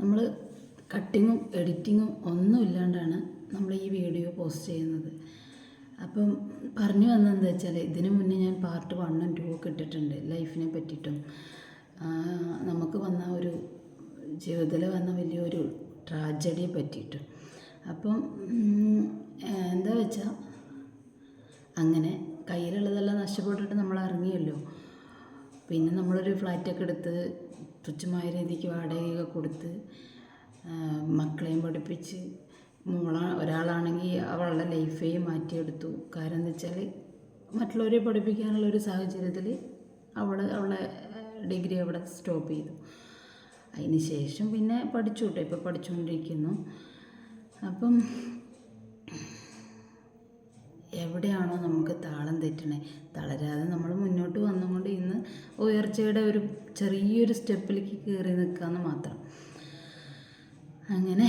നമ്മൾ കട്ടിങ്ങും എഡിറ്റിങ്ങും ഒന്നും ഇല്ലാണ്ടാണ് നമ്മൾ ഈ വീഡിയോ പോസ്റ്റ് ചെയ്യുന്നത്. അപ്പം പറഞ്ഞു വന്നതെന്താ വെച്ചാൽ ഇതിന് മുന്നേ ഞാൻ പാർട്ട് വണ്ണും ടു ഒക്കെ ഇട്ടിട്ടുണ്ട് ലൈഫിനെ പറ്റിയിട്ടും. നമുക്ക് വന്ന ഒരു ജീവിതത്തിൽ വന്ന വലിയൊരു ട്രാജഡിയെ പറ്റിയിട്ടും. അപ്പം എന്താ വെച്ചാൽ പിന്നെ നമ്മളൊരു ഫ്ലാറ്റൊക്കെ എടുത്ത് തുച്ഛമായ രീതിക്ക് വാടകയൊക്കെ കൊടുത്ത് മക്കളെയും പഠിപ്പിച്ച് മോള ഒരാളാണെങ്കിൽ അവളുടെ ലൈഫേയും മാറ്റിയെടുത്തു. കാരണം എന്താ വെച്ചാൽ മറ്റുള്ളവരെ പഠിപ്പിക്കാനുള്ള ഒരു സാഹചര്യത്തിൽ അവൾ അവളെ ഡിഗ്രി അവിടെ സ്റ്റോപ്പ് ചെയ്തു. അതിന് ശേഷം പിന്നെ പഠിച്ചു കേട്ടോ ഇപ്പോൾ പഠിച്ചുകൊണ്ടിരിക്കുന്നു അപ്പം എവിടെയാണോ നമുക്ക് താളം തെറ്റണേ. തളരാതെ നമ്മൾ മുന്നോട്ട് വന്നുകൊണ്ട് ഇന്ന് ഉയർച്ചയുടെ ഒരു ചെറിയൊരു സ്റ്റെപ്പിലേക്ക് കയറി നിൽക്കാമെന്ന് മാത്രം. അങ്ങനെ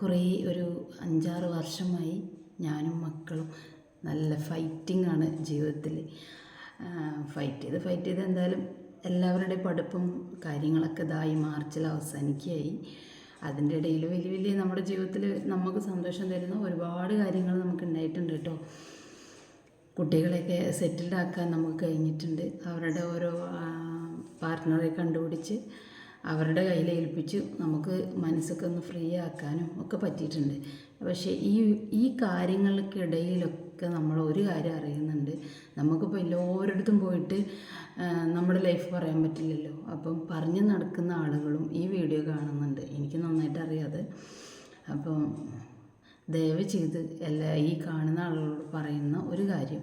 കുറേ ഒരു അഞ്ചാറ് വർഷമായി ഞാനും മക്കളും നല്ല ഫൈറ്റിംഗ് ആണ് ജീവിതത്തിൽ ഫൈറ്റ് ചെയ്ത് ഫൈറ്റ് ചെയ്ത് എന്തായാലും എല്ലാവരുടെയും പഠിപ്പും കാര്യങ്ങളൊക്കെ ഇതായി മാർച്ചിൽ അവസാനിക്കുകയായി. അതിന്റെ ഇടയിൽ വലിയ വലിയ നമ്മുടെ ജീവിതത്തിൽ നമുക്ക് സന്തോഷം തരുന്ന ഒരുപാട് കാര്യങ്ങൾ നമുക്ക് ഉണ്ടായിട്ടുണ്ട് കേട്ടോ. കുട്ടികളെയൊക്കെ സെറ്റിൽഡ് ആക്കാൻ നമുക്ക് കഴിഞ്ഞിട്ടുണ്ട്. അവരുടെ ഓരോ പാർട്ട്ണറെ കണ്ടുപിടിച്ച് അവരുടെ കയ്യിൽ ഏൽപ്പിച്ച് നമുക്ക് മനസ്സൊക്കെ ഒന്ന് ഫ്രീ ആക്കാനും ഒക്കെ പറ്റിയിട്ടുണ്ട്. പക്ഷേ ഈ ഈ കാര്യങ്ങൾക്കിടയിലൊക്കെ നമ്മൾ ഒരു കാര്യം അറിയുന്നുണ്ട്. നമുക്കിപ്പോൾ എല്ലാവരിടത്തും പോയിട്ട് നമ്മുടെ ലൈഫ് പറയാൻ പറ്റില്ലല്ലോ. അപ്പം പറഞ്ഞ് നടക്കുന്ന ആളുകളും ഈ വീഡിയോ കാണുന്നുണ്ട്. എനിക്ക് നന്നായിട്ട് അറിയാതെ. അപ്പം ദയവ് ചെയ്ത് എല്ലാ ഈ കാണുന്ന ആളുകളോട് പറയുന്ന ഒരു കാര്യം.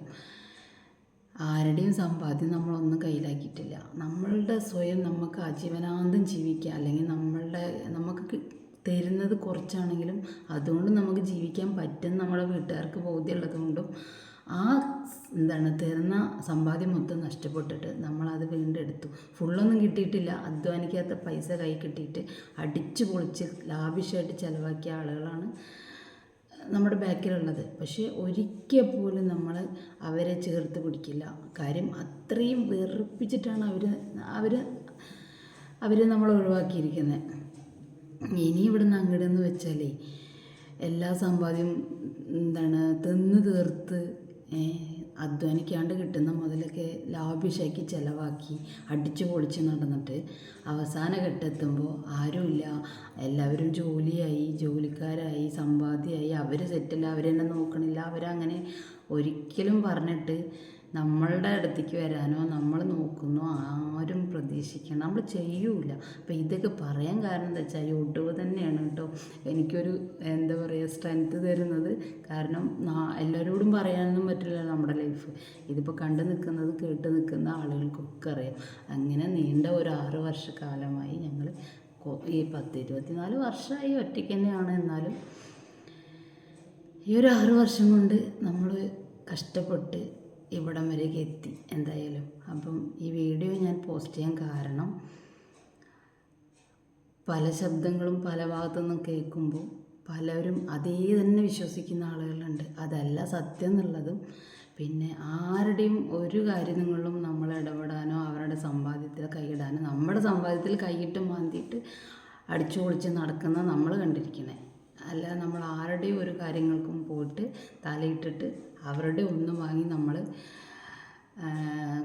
ആരുടെയും സമ്പാദ്യം നമ്മളൊന്നും കയ്യിലാക്കിയിട്ടില്ല. നമ്മളുടെ സ്വയം നമുക്ക് ആജീവനാന്തം ജീവിക്കുക. അല്ലെങ്കിൽ നമ്മളുടെ നമുക്ക് തരുന്നത് കുറച്ചാണെങ്കിലും അതുകൊണ്ട് നമുക്ക് ജീവിക്കാൻ പറ്റും നമ്മുടെ വീട്ടുകാർക്ക് ബോധ്യമുള്ളത് കൊണ്ടും ആ എന്താണ് തരുന്ന സമ്പാദ്യം മൊത്തം നഷ്ടപ്പെട്ടിട്ട് നമ്മളത് വീണ്ടെടുത്തു. ഫുള്ളൊന്നും കിട്ടിയിട്ടില്ല. അധ്വാനിക്കാത്ത പൈസ കൈ കിട്ടിയിട്ട് അടിച്ചു പൊളിച്ച് ലാവിഷായിട്ട് ചിലവാക്കിയ ആളുകളാണ് നമ്മുടെ ബാക്കിലുള്ളത്. പക്ഷേ ഒരിക്കൽ പോലും നമ്മൾ അവരെ ചേർത്ത് പിടിക്കില്ല. കാര്യം അത്രയും വെറുപ്പിച്ചിട്ടാണ് അവർ അവർ അവർ നമ്മൾ ഒഴിവാക്കിയിരിക്കുന്നത് ഇനി ഇവിടുന്ന് അങ്ങോട്ടെന്ന് വെച്ചാലേ എല്ലാ സമ്പാദ്യം എന്താണ് തിന്ന് തീർത്ത് അധ്വാനിക്കാണ്ട് കിട്ടുന്ന മുതലൊക്കെ ലാഭിഷാക്കി ചിലവാക്കി അടിച്ചു പൊളിച്ച് നടന്നിട്ട് അവസാന ഘട്ടെത്തുമ്പോൾ ആരുമില്ല. എല്ലാവരും ജോലിയായി ജോലിക്കാരായി സമ്പാദ്യമായി അവർ സെറ്റില്ല അവരെന്നെ നോക്കണില്ല. അവരങ്ങനെ ഒരിക്കലും പറഞ്ഞിട്ട് നമ്മളുടെ അടുത്തേക്ക് വരാനോ നമ്മൾ നോക്കുന്നോ ആരും പ്രതീക്ഷിക്കണം. നമ്മൾ ചെയ്യൂല. അപ്പോൾ ഇതൊക്കെ പറയാൻ കാരണം എന്താ വെച്ചാൽ യൂട്യൂബ് തന്നെയാണ് കേട്ടോ എനിക്കൊരു എന്താ പറയുക സ്ട്രെങ്ത് തരുന്നത്. കാരണം എല്ലാവരോടും പറയാനൊന്നും പറ്റില്ല നമ്മുടെ ലൈഫ് ഇതിപ്പോൾ കണ്ടു നിൽക്കുന്നത് കേട്ട് നിൽക്കുന്ന ആളുകൾക്കൊക്കെ അറിയാം. അങ്ങനെ നീണ്ട ഒരു ആറ് വർഷക്കാലമായി ഞങ്ങൾ ഈ പത്ത് ഇരുപത്തിനാല് വർഷമായി ഒറ്റയ്ക്ക് തന്നെയാണ്. എന്നാലും ഈ ഒരു ആറ് വർഷം കൊണ്ട് നമ്മൾ കഷ്ടപ്പെട്ട് ഇവിടം വരെയൊക്കെ എത്തി എന്തായാലും. അപ്പം ഈ വീഡിയോ ഞാൻ പോസ്റ്റ് ചെയ്യാൻ കാരണം പല ശബ്ദങ്ങളും പല ഭാഗത്തു നിന്നും കേൾക്കുമ്പോൾ പലരും അതേ തന്നെ വിശ്വസിക്കുന്ന ആളുകളുണ്ട്. അതല്ല സത്യം എന്നുള്ളതും പിന്നെ ആരുടെയും ഒരു കാര്യങ്ങളിലും നമ്മൾ ഇടപെടാനോ അവരുടെ സമ്പാദ്യത്തിൽ കൈയിടാനോ നമ്മുടെ സമ്പാദ്യത്തിൽ കൈയിട്ട് മാന്തിയിട്ട് അടിച്ചു പൊളിച്ച് നടക്കുന്ന നമ്മൾ കണ്ടിരിക്കണേ. അല്ല നമ്മൾ ആരുടെയും ഒരു കാര്യങ്ങൾക്കും പോയിട്ട് തലയിട്ടിട്ട് അവരുടെ ഒന്നും വാങ്ങി നമ്മൾ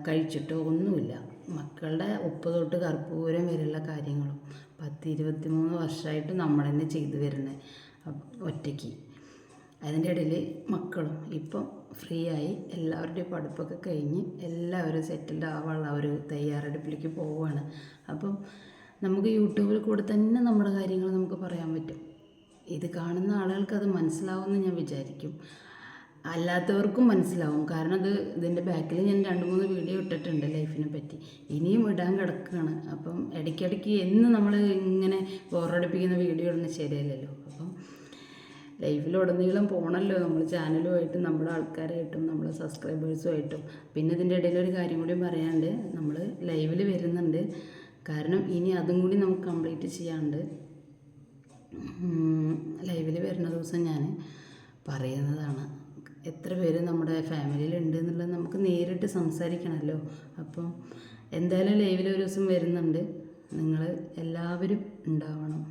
കഴിച്ചിട്ടോ ഒന്നുമില്ല. മക്കളുടെ ഉപ്പ് തൊട്ട് കർപ്പൂരം വരെയുള്ള കാര്യങ്ങളും പത്ത് ഇരുപത്തി മൂന്ന് വർഷമായിട്ട് നമ്മൾ തന്നെ ചെയ്തു വരുന്നത് ഒറ്റയ്ക്ക്. അതിന്റെ ഇടയിൽ മക്കളും ഇപ്പം ഫ്രീ ആയി എല്ലാവരുടെയും പഠിപ്പൊക്കെ കഴിഞ്ഞ് എല്ലാവരും സെറ്റിൽഡ് ആവാനുള്ള ഒരു തയ്യാറെടുപ്പിലേക്ക് പോവുകയാണ്. അപ്പം നമുക്ക് യൂട്യൂബിൽ കൂടെ തന്നെ നമ്മുടെ കാര്യങ്ങൾ നമുക്ക് പറയാൻ പറ്റും. ഇത് കാണുന്ന ആളുകൾക്ക് അത് മനസ്സിലാവുമെന്ന് ഞാൻ വിചാരിക്കും. അല്ലാത്തവർക്കും മനസ്സിലാവും. കാരണം അത് ഇതിന്റെ ബാക്കിൽ ഞാൻ രണ്ട് മൂന്ന് വീഡിയോ ഇട്ടിട്ടുണ്ട് ലൈഫിനെ പറ്റി. ഇനിയും ഇടാൻ കിടക്കുകയാണ് അപ്പം ഇടയ്ക്കിടയ്ക്ക് എന്ന് നമ്മൾ ഇങ്ങനെ ബോറടിപ്പിക്കുന്ന വീഡിയോ ഇടുന്നത് ശരിയല്ലല്ലോ. അപ്പം ലൈഫിലുടനീളം പോകണമല്ലോ നമ്മൾ ചാനലുമായിട്ടും നമ്മുടെ ആൾക്കാരായിട്ടും നമ്മളെ സബ്സ്ക്രൈബേഴ്സുമായിട്ടും പിന്നെ ഇതിന്റെ ഇടയിൽ ഒരു കാര്യം കൂടി പറയാണ്ട് നമ്മൾ ലൈവിൽ വരുന്നുണ്ട്. കാരണം ഇനി അതും കൂടി നമുക്ക് കംപ്ലീറ്റ് ചെയ്യാണ്ട് ലൈവിൽ വരുന്ന ദിവസം ഞാൻ പറയുന്നതാണ്. എത്ര പേര് നമ്മുടെ ഫാമിലിയിലുണ്ട് എന്നുള്ളത് നമുക്ക് നേരിട്ട് സംസാരിക്കണമല്ലോ അപ്പം എന്തായാലും ലൈവിൽ ഒരു ദിവസം വരുന്നുണ്ട്. നിങ്ങൾ എല്ലാവരും ഉണ്ടാവണം.